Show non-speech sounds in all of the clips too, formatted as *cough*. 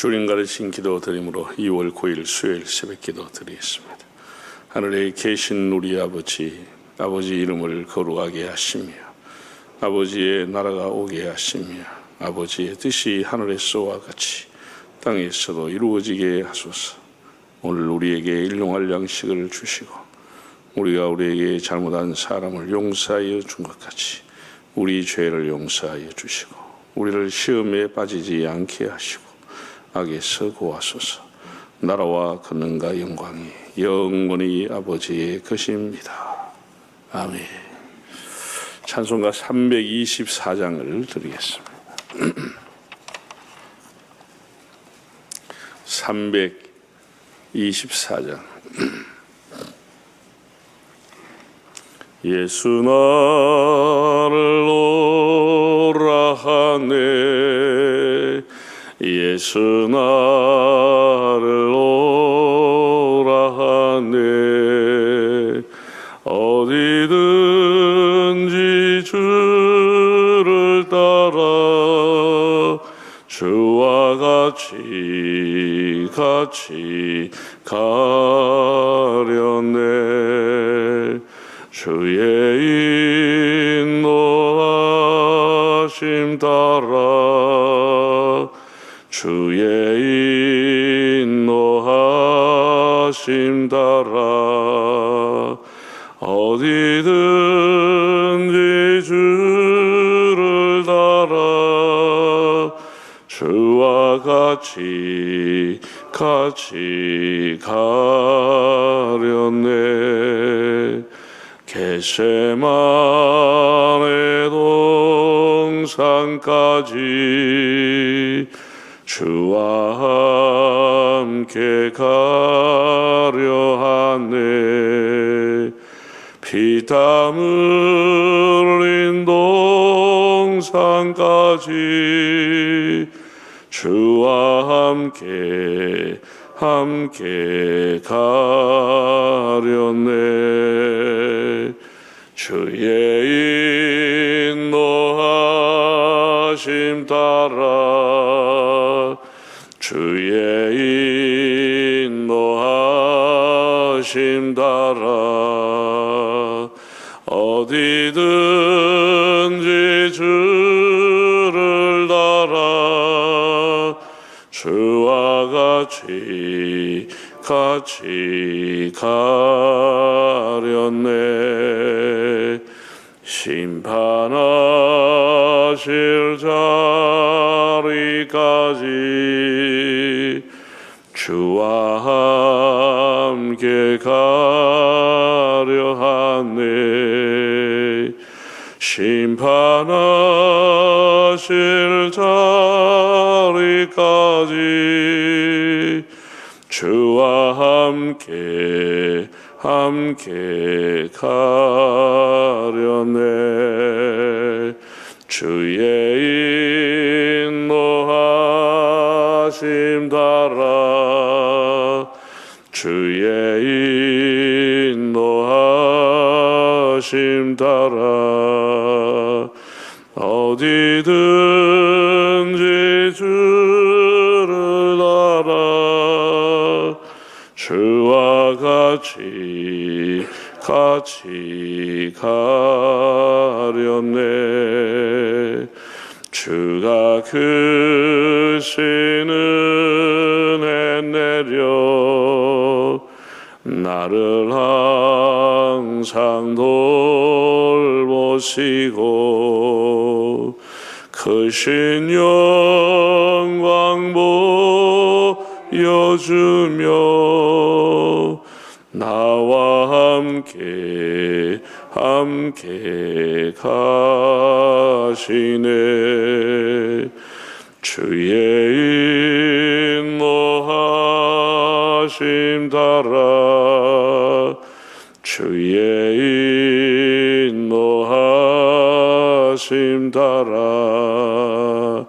주님 가르친 기도 드림으로 2월 9일 수요일 새벽 기도 드리겠습니다. 하늘에 계신 우리 아버지, 아버지 이름을 거룩하게 하시며 아버지의 나라가 오게 하시며 아버지의 뜻이 하늘에서와 같이 땅에서도 이루어지게 하소서. 오늘 우리에게 일용할 양식을 주시고 우리가 우리에게 잘못한 사람을 용서하여 준 것 같이 우리 죄를 용서하여 주시고 우리를 시험에 빠지지 않게 하시고 악에서 구하소서. 나라와 권능과 영광이 영원히 아버지의 것입니다. 아멘. 찬송가 324장을 드리겠습니다. 324장. 예수 나 나를 오라 하네. 어디든지 주를 따라 주와 같이 같이 주의 인도하심 따라 어디든지 주를 따라 주와 같이 같이 가려네. 개세만의 동산까지 주와 함께 가려 하네. 피땀 흘린 동산까지 주와 함께 함께 가려네. 주의 인도하심 따라 심 따라 어디든지 주를 따라 주와 같이 같이 가렸네. 심판하실 자리까지 주와 함께 가려 하네. 심판하실 자리까지 주와 함께 함께 가려네. 주의 인도하심 따 하심 따라 어디든지 주를 따라 주와 같이 같이 가려네. 주가 은 돌보시고 크신 영광 보여주며 나와 함께 함께 가시네. 주의 인도하심 따라 주의 따라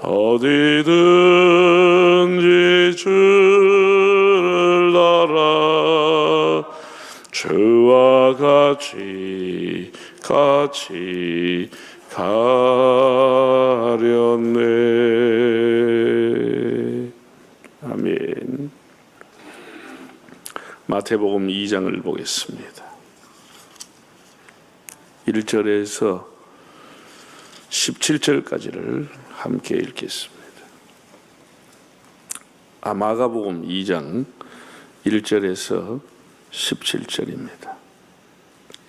어디든지 주를 따라 주와 같이 같이 가렸네. 아멘. 마태복음 2장을 보겠습니다. 1절에서 17절까지를 함께 읽겠습니다. 아, 마가복음 2장 1절에서 17절입니다.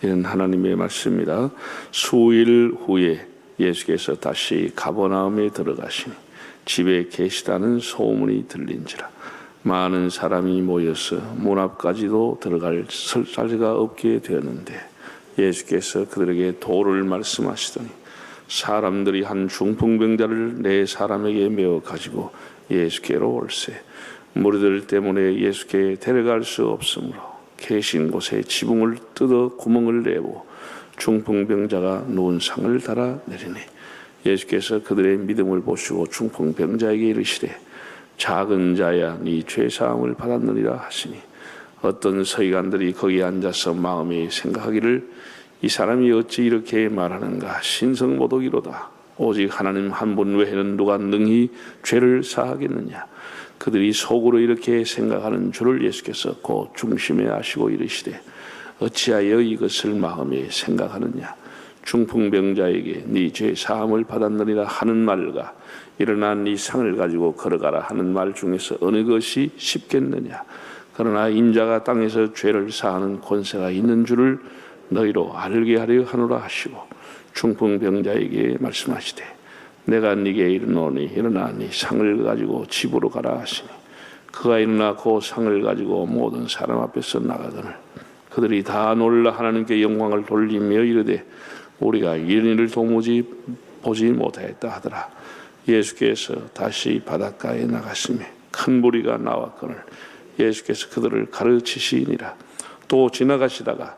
이는 하나님의 말씀입니다. 수일 후에 예수께서 다시 가버나움에 들어가시니 집에 계시다는 소문이 들린지라 많은 사람이 모여서 문 앞까지도 들어갈 자리가 없게 되었는데 예수께서 그들에게 도를 말씀하시더니 사람들이 한 중풍병자를 네 사람에게 메어 가지고 예수께로 올세. 무리들 때문에 예수께 데려갈 수 없으므로 계신 곳에 지붕을 뜯어 구멍을 내고 중풍병자가 누운 상을 달아 내리니 예수께서 그들의 믿음을 보시고 중풍병자에게 이르시되 작은 자야 네 죄사함을 받았느니라 하시니 어떤 서기관들이 거기 앉아서 마음에 생각하기를 이 사람이 어찌 이렇게 말하는가? 신성모독이로다. 오직 하나님 한 분 외에는 누가 능히 죄를 사하겠느냐? 그들이 속으로 이렇게 생각하는 줄을 예수께서 곧 중심에 아시고 이르시되 어찌하여 이것을 마음에 생각하느냐? 중풍병자에게 네 죄 사함을 받았느니라 하는 말과 일어나 네 상을 가지고 걸어가라 하는 말 중에서 어느 것이 쉽겠느냐? 그러나 인자가 땅에서 죄를 사하는 권세가 있는 줄을 너희로 알게 하려 하노라 하시고 중풍병자에게 말씀하시되 내가 네게 이르노니 일어나 네 상을 가지고 집으로 가라 하시니 그가 일어나 그 상을 가지고 모든 사람 앞에서 나가거늘 그들이 다 놀라 하나님께 영광을 돌리며 이르되 우리가 이런 일을 도무지 보지 못하였다 하더라. 예수께서 다시 바닷가에 나가시며 큰 무리가 나왔거늘 예수께서 그들을 가르치시니라. 또 지나가시다가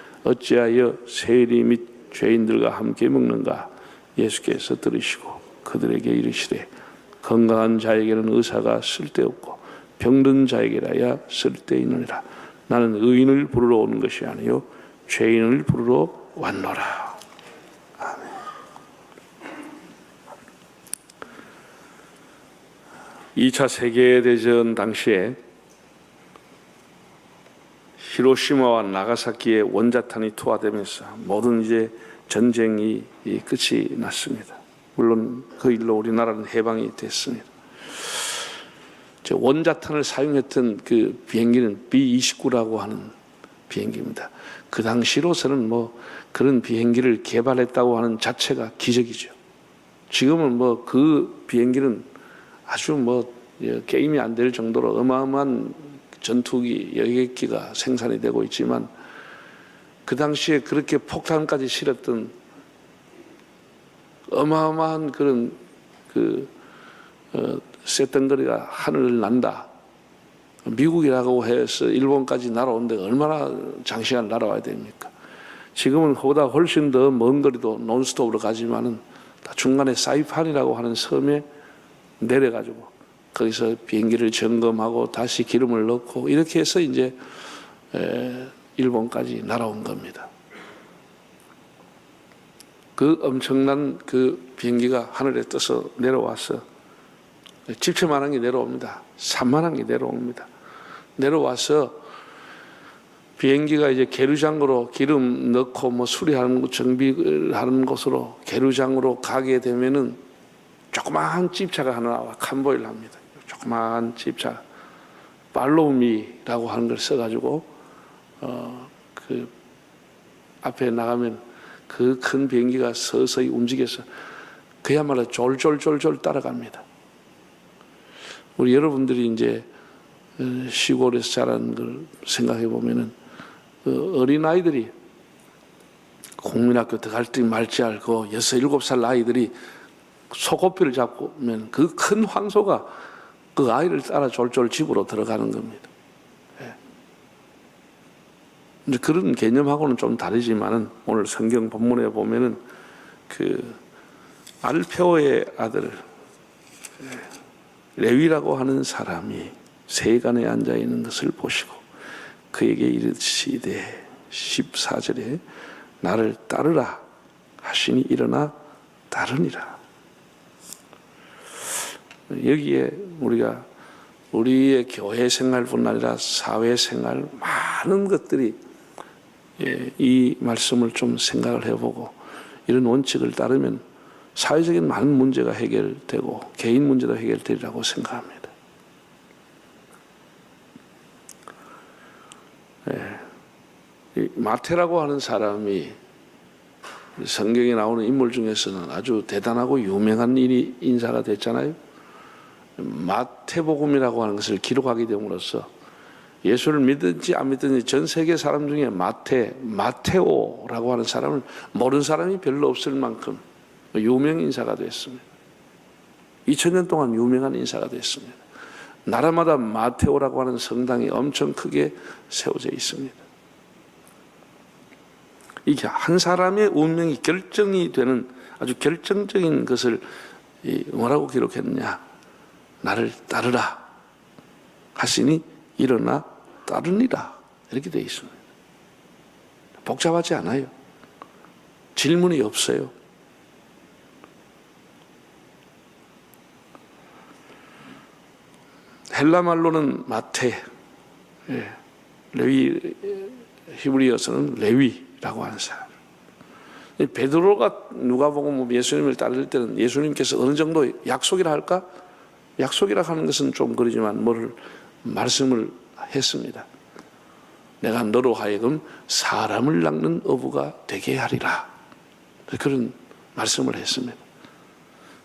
어찌하여 세리 및 죄인들과 함께 먹는가? 예수께서 들으시고 그들에게 이르시되 건강한 자에게는 의사가 쓸데없고 병든 자에게라야 쓸데있느니라. 나는 의인을 부르러 오는 것이 아니요 죄인을 부르러 왔노라. 아멘. 이 차 세계대전 당시에 히로시마와 나가사키에 원자탄이 투하되면서 모든 이제 전쟁이 끝이 났습니다. 물론 그 일로 우리나라는 해방이 됐습니다. 저 원자탄을 사용했던 그 비행기는 B-29라고 하는 비행기입니다. 그 당시로서는 뭐 그런 비행기를 개발했다고 하는 자체가 기적이죠. 지금은 뭐 그 비행기는 아주 뭐 예, 게임이 안 될 정도로 어마어마한 전투기 여객기가 생산이 되고 있지만 그 당시에 그렇게 폭탄까지 실었던 어마어마한 그런 그 어, 쇳덩거리가 하늘을 난다. 미국이라고 해서 일본까지 날아오는데 얼마나 장시간 날아와야 됩니까? 지금은 그보다 훨씬 더 먼 거리도 논스톱으로 가지만은 다 중간에 사이판이라고 하는 섬에 내려가지고 거기서 비행기를 점검하고 다시 기름을 넣고 이렇게 해서 이제 에, 일본까지 날아온 겁니다. 그 엄청난 그 비행기가 하늘에 떠서 내려와서 집채만한 게 내려옵니다. 산만한 게 내려옵니다. 내려와서 비행기가 이제 계류장으로 기름 넣고 뭐 수리하는 것, 정비하는 곳으로 계류장으로 가게 되면은 조그마한 집차가 하나 나와 칸보이를 합니다. 조그마한 집차 팔로우미라고 하는 걸 써가지고 어 그 앞에 나가면 그 큰 비행기가 서서히 움직여서 그야말로 졸졸졸졸 따라갑니다. 우리 여러분들이 이제 어, 시골에서 자란 걸 생각해 보면은 어린 아이들이 국민학교 들어갈지 말지 알고 여섯 일곱 살 아이들이 소고피를 잡고면 그 큰 황소가 그 아이를 따라 졸졸 집으로 들어가는 겁니다. 예. 이제 그런 개념하고는 좀 다르지만은 오늘 성경 본문에 보면은 그 알페오의 아들 레위라고 하는 사람이 세간에 앉아 있는 것을 보시고 그에게 이르시되 14절에 나를 따르라 하시니 일어나 따르니라. 여기에 우리가 우리의 교회 생활뿐 아니라 사회 생활 많은 것들이 예, 이 말씀을 좀 생각을 해보고 이런 원칙을 따르면 사회적인 많은 문제가 해결되고 개인 문제도 해결되리라고 생각합니다. 예, 이 마태라고 하는 사람이 성경에 나오는 인물 중에서는 아주 대단하고 유명한 인이 인사가 됐잖아요. 마태복음이라고 하는 것을 기록하게 됨으로써 예수를 믿든지 안 믿든지 전 세계 사람 중에 마태, 마테오라고 하는 사람을 모르는 사람이 별로 없을 만큼 유명 인사가 됐습니다. 2000년 동안 유명한 인사가 됐습니다. 나라마다 마테오라고 하는 성당이 엄청 크게 세워져 있습니다. 이게 한 사람의 운명이 결정이 되는 아주 결정적인 것을 이 뭐라고 기록했느냐? 나를 따르라 하시니 일어나 따르니라 이렇게 되어 있습니다. 복잡하지 않아요. 질문이 없어요. 헬라 말로는 마태, 예, 레위 히브리어서는 레위라고 하는 사람. 이 베드로가 누가복음 예수님을 따를 때는 예수님께서 어느 정도 약속이라 할까? 약속이라 하는 것은 좀 그러지만 뭐를 말씀을 했습니다. 내가 너로 하여금 사람을 낚는 어부가 되게 하리라. 그런 말씀을 했습니다.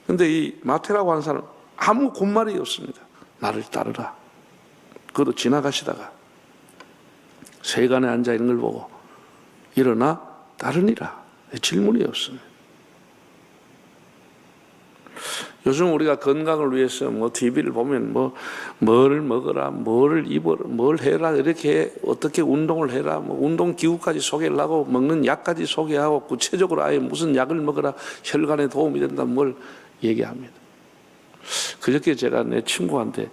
근데 이 마태라고 하는 사람 아무 곧말이 없습니다. 나를 따르라. 그것도 지나가시다가 세간에 앉아 있는 걸 보고 일어나 따르니라. 질문이 없습니다. 요즘 우리가 건강을 위해서 뭐 TV를 보면 뭐 뭐를 먹어라, 뭐를 입어라, 뭘 해라 이렇게 어떻게 운동을 해라, 뭐 운동 기구까지 소개를 하고 먹는 약까지 소개하고 구체적으로 아예 무슨 약을 먹어라 혈관에 도움이 된다 뭘 얘기합니다. 그저께 제가 내 친구한테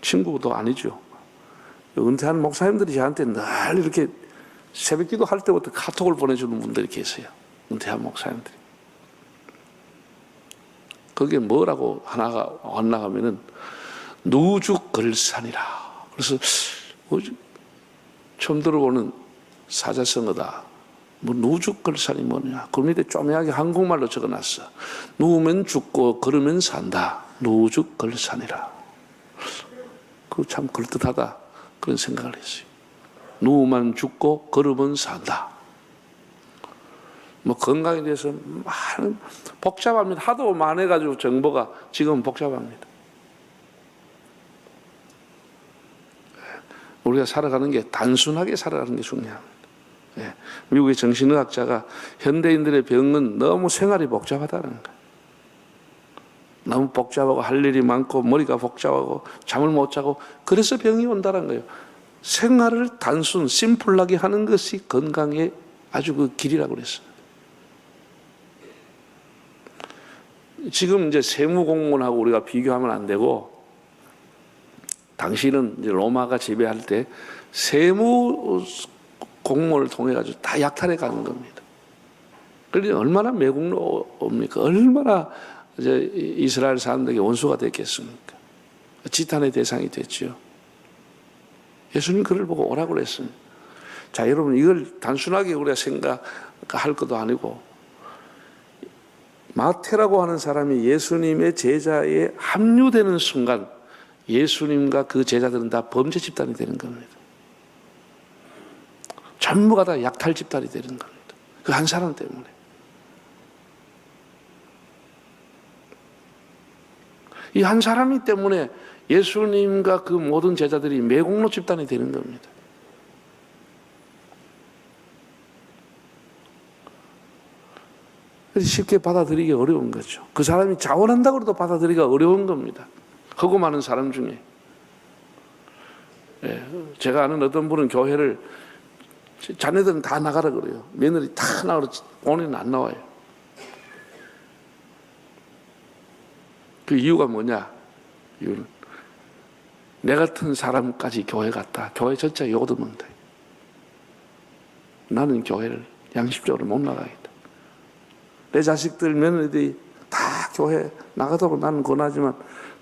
친구도 아니죠. 은퇴한 목사님들이 저한테 늘 이렇게 새벽 기도 할 때부터 카톡을 보내주는 분들이 계세요. 은퇴한 목사님들이. 그게 뭐라고 하나가 왔나 하면은 누죽걸산이라. 그래서 뭐 처음 들어보는 사자성어다. 뭐 누죽걸산이 뭐냐? 그 밑에 쪼매하게 한국말로 적어놨어. 누우면 죽고 걸으면 산다. 누죽걸산이라. 그 참 그럴듯하다 그런 생각을 했어요. 누우면 죽고 걸으면 산다. 뭐 건강에 대해서 많은 복잡합니다. 하도 많아가지고 정보가 지금 복잡합니다. 우리가 살아가는 게 단순하게 살아가는 게 중요합니다. 예. 미국의 정신의학자가 현대인들의 병은 너무 생활이 복잡하다는 거예요. 너무 복잡하고 할 일이 많고 머리가 복잡하고 잠을 못 자고 그래서 병이 온다는 거예요. 생활을 단순 심플하게 하는 것이 건강의 아주 그 길이라고 그랬어요. 지금 이제 세무 공무원하고 우리가 비교하면 안 되고 당시는 이제 로마가 지배할 때 세무 공무원을 통해 가지고 다 약탈해 가는 겁니다. 그러니 얼마나 매국노입니까? 얼마나 이제 이스라엘 사람들에게 원수가 됐겠습니까? 지탄의 대상이 됐죠. 예수님 그를 보고 오라고 그랬습니다. 자, 여러분 이걸 단순하게 우리가 생각할 것도 아니고 마태라고 하는 사람이 예수님의 제자에 합류되는 순간 예수님과 그 제자들은 다 범죄 집단이 되는 겁니다. 전부가 다 약탈 집단이 되는 겁니다. 그 한 사람 때문에. 이 한 사람이 때문에 예수님과 그 모든 제자들이 매국노 집단이 되는 겁니다. 쉽게 받아들이기 어려운 거죠. 그 사람이 자원한다고 해도 받아들이기 어려운 겁니다. 하고 많은 사람 중에. 예, 제가 아는 어떤 분은 교회를 자네들은 다 나가라 그래요. 며느리 다 나가라. 본인은 안 나와요. 그 이유가 뭐냐? 이유는 내 같은 사람까지 교회 갔다. 교회 전체 욕먹는다. 나는 교회를 양심적으로 못 나가겠다. 내 자식들 며느리들이 다 교회 나가도록 나는 권하지만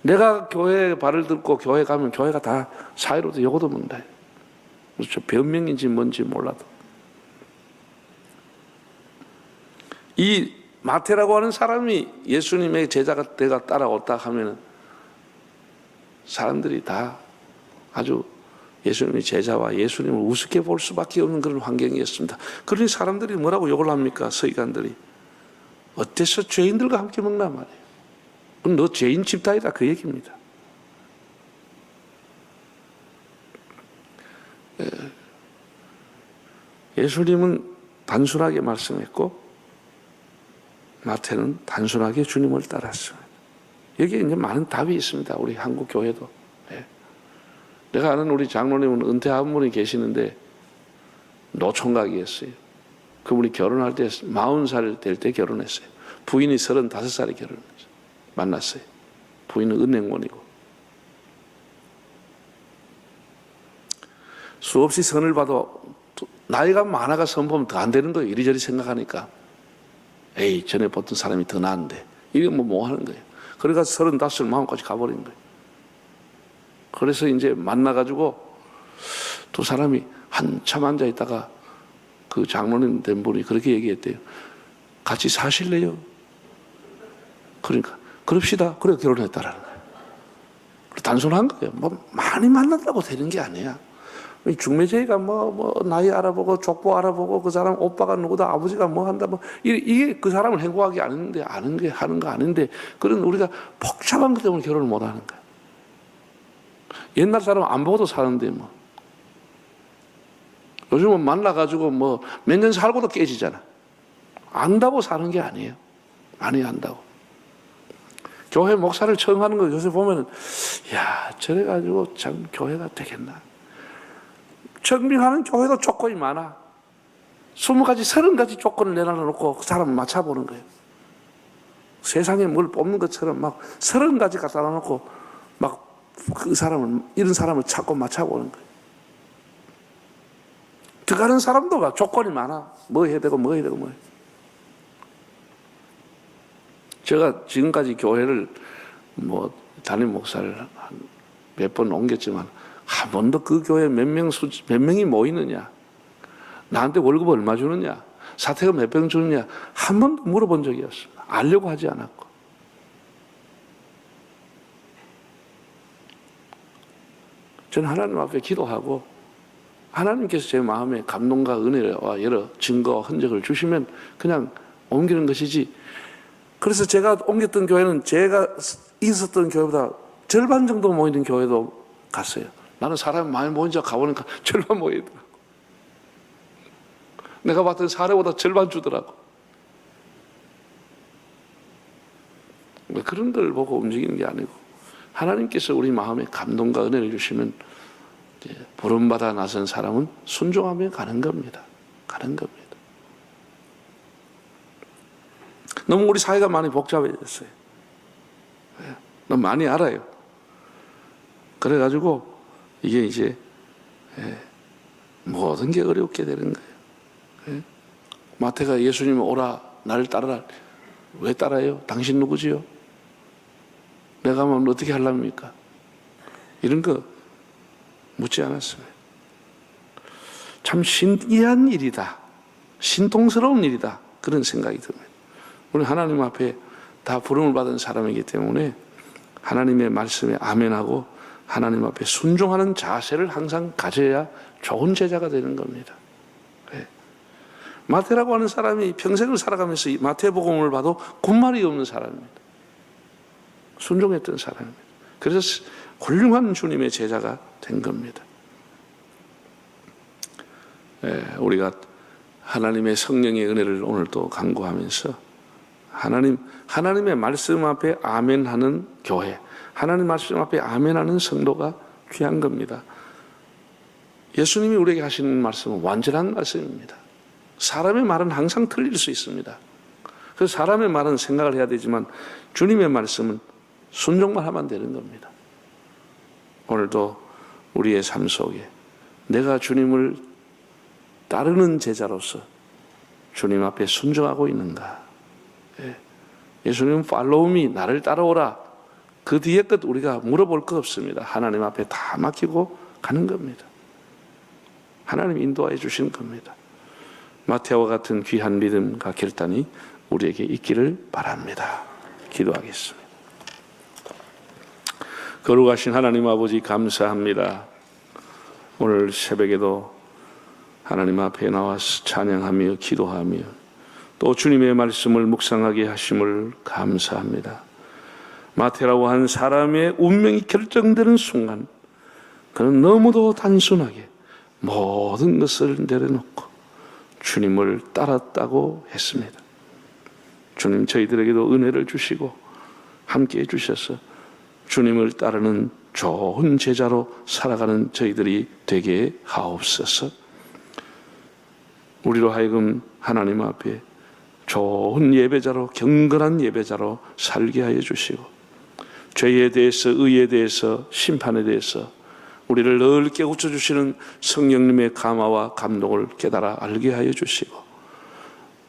내가 교회에 발을 들고 교회 가면 교회가 다 사이로도 욕도 먹는다. 그렇죠. 변명인지 뭔지 몰라도. 이 마태라고 하는 사람이 예수님의 제자가 내가 따라왔다 하면은 사람들이 다 아주 예수님의 제자와 예수님을 우습게 볼 수밖에 없는 그런 환경이었습니다. 그러니 사람들이 뭐라고 욕을 합니까? 서기관들이. 어때서 죄인들과 함께 먹나 말이에요. 그럼 너 죄인 집단이다 그 얘기입니다. 예. 예수님은 단순하게 말씀했고 마태는 단순하게 주님을 따랐습니다. 여기에 이제 많은 답이 있습니다. 우리 한국 교회도. 예. 내가 아는 우리 장로님은 은퇴한 분이 계시는데 노총각이었어요. 그분이 결혼할 때 40살 될 때 결혼했어요. 부인이 35살에 결혼했어요. 만났어요. 부인은 은행원이고. 수없이 선을 봐도 나이가 많아가 선 보면 더 안 되는 거예요. 이리저리 생각하니까. 에이, 전에 보던 사람이 더 나은데. 이게 뭐, 뭐 하는 거예요. 그러니까 서른다섯 마음까지 가버린 거예요. 그래서 이제 만나가지고 두 사람이 한참 앉아 있다가 그 장로님 된 분이 그렇게 얘기했대요. 같이 사실래요? 그러니까, 그럽시다. 그래 결혼했다라는 거예요. 단순한 거예요. 뭐, 많이 만났다고 되는 게 아니야. 이 중매제가 뭐, 뭐, 나이 알아보고, 족보 알아보고, 그 사람 오빠가 누구다, 아버지가 뭐 한다, 뭐, 이- 이게 그 사람을 행복하게 아는데, 아는 게, 하는 거 아닌데, 그런 우리가 복잡한 것 때문에 결혼을 못 하는 거야. 옛날 사람 안 보고도 사는데, 뭐. 요즘은 만나가지고 뭐, 몇 년 살고도 깨지잖아. 안다고 사는 게 아니에요. 많이 안다고. 교회 목사를 청하는 거 요새 보면은, 야, 저래가지고 참 교회가 되겠나. 청빙하는 교회도 조건이 많아. 스무 가지, 서른 가지 조건을 내놔놓고 그 사람을 맞춰보는 거예요. 세상에 뭘 뽑는 것처럼 막 서른 가지 갖다 놔놓고 막 그 사람을, 이런 사람을 찾고 맞춰보는 거예요. 들어가는 사람도 막 조건이 많아. 뭐 해야 되고, 뭐 해야 되고, 뭐 해야 되고. 제가 지금까지 교회를 뭐 담임 목사를 몇 번 옮겼지만 한 번도 그 교회 몇 명 수, 몇 명이 모이느냐, 나한테 월급 얼마 주느냐, 사태가 몇 병 주느냐 한 번도 물어본 적이 없습니다. 알려고 하지 않았고. 저는 하나님 앞에 기도하고 하나님께서 제 마음에 감동과 은혜와 여러 증거와 흔적을 주시면 그냥 옮기는 것이지 그래서 제가 옮겼던 교회는 제가 있었던 교회보다 절반 정도 모이는 교회도 갔어요. 나는 사람이 많이 모인 줄 가보니까 *laughs* 절반 모이더라고. 내가 봤던 사례보다 절반 주더라고. 뭐 그런 걸 보고 움직이는 게 아니고 하나님께서 우리 마음에 감동과 은혜를 주시면 부름받아 나선 사람은 순종하며 가는 겁니다. 가는 겁니다. 너무 우리 사회가 많이 복잡해졌어요. 예, 너무 많이 알아요. 그래가지고 이게 이제 예, 모든 게 어렵게 되는 거예요. 예? 마태가 예수님 오라 나를 따르라 왜 따라요? 당신 누구지요? 내가 하면 어떻게 하랍니까? 이런 거 묻지 않았어요. 참 신기한 일이다. 신통스러운 일이다. 그런 생각이 듭니다. 우리 하나님 앞에 다 부름을 받은 사람이기 때문에 하나님의 말씀에 아멘하고 하나님 앞에 순종하는 자세를 항상 가져야 좋은 제자가 되는 겁니다. 네. 마태라고 하는 사람이 평생을 살아가면서 이 마태복음을 봐도 군말이 없는 사람입니다. 순종했던 사람입니다. 그래서 훌륭한 주님의 제자가 된 겁니다. 예, 우리가 하나님의 성령의 은혜를 오늘 또 강구하면서 하나님 하나님의 말씀 앞에 아멘하는 교회, 하나님 말씀 앞에 아멘하는 성도가 귀한 겁니다. 예수님이 우리에게 하시는 말씀은 완전한 말씀입니다. 사람의 말은 항상 틀릴 수 있습니다. 그래서 사람의 말은 생각을 해야 되지만 주님의 말씀은 순종만 하면 되는 겁니다. 오늘도 우리의 삶 속에 내가 주님을 따르는 제자로서 주님 앞에 순종하고 있는가? 예. 예수님 팔로우미 나를 따라오라. 그 뒤에 것 우리가 물어볼 거 없습니다. 하나님 앞에 다 맡기고 가는 겁니다. 하나님 인도해 주시는 겁니다. 마태와 같은 귀한 믿음과 결단이 우리에게 있기를 바랍니다. 기도하겠습니다. 거룩하신 하나님 아버지 감사합니다. 오늘 새벽에도 하나님 앞에 나와서 찬양하며 기도하며 또 주님의 말씀을 묵상하게 하심을 감사합니다. 마태라고 한 사람의 운명이 결정되는 순간 그는 너무도 단순하게 모든 것을 내려놓고 주님을 따랐다고 했습니다. 주님 저희들에게도 은혜를 주시고 함께 해주셔서 주님을 따르는 좋은 제자로 살아가는 저희들이 되게 하옵소서. 우리로 하여금 하나님 앞에 좋은 예배자로 경건한 예배자로 살게 하여 주시고 죄에 대해서 의에 대해서 심판에 대해서 우리를 늘 깨우쳐 주시는 성령님의 감화와 감동을 깨달아 알게 하여 주시고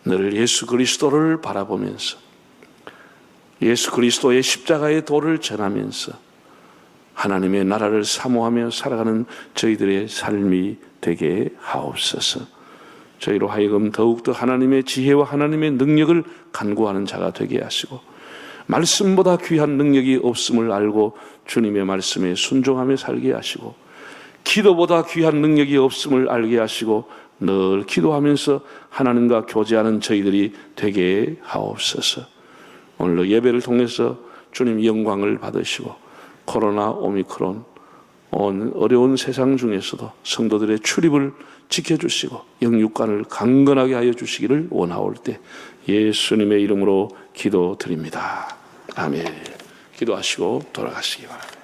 늘 예수 그리스도를 바라보면서 예수 그리스도의 십자가의 도를 전하면서 하나님의 나라를 사모하며 살아가는 저희들의 삶이 되게 하옵소서. 저희로 하여금 더욱더 하나님의 지혜와 하나님의 능력을 간구하는 자가 되게 하시고 말씀보다 귀한 능력이 없음을 알고 주님의 말씀에 순종하며 살게 하시고 기도보다 귀한 능력이 없음을 알게 하시고 늘 기도하면서 하나님과 교제하는 저희들이 되게 하옵소서. 오늘 예배를 통해서 주님 영광을 받으시고 코로나 오미크론 온 어려운 세상 중에서도 성도들의 출입을 지켜주시고 영육간을 강건하게 하여 주시기를 원하올 때 예수님의 이름으로 기도드립니다. 아멘. 기도하시고 돌아가시기 바랍니다.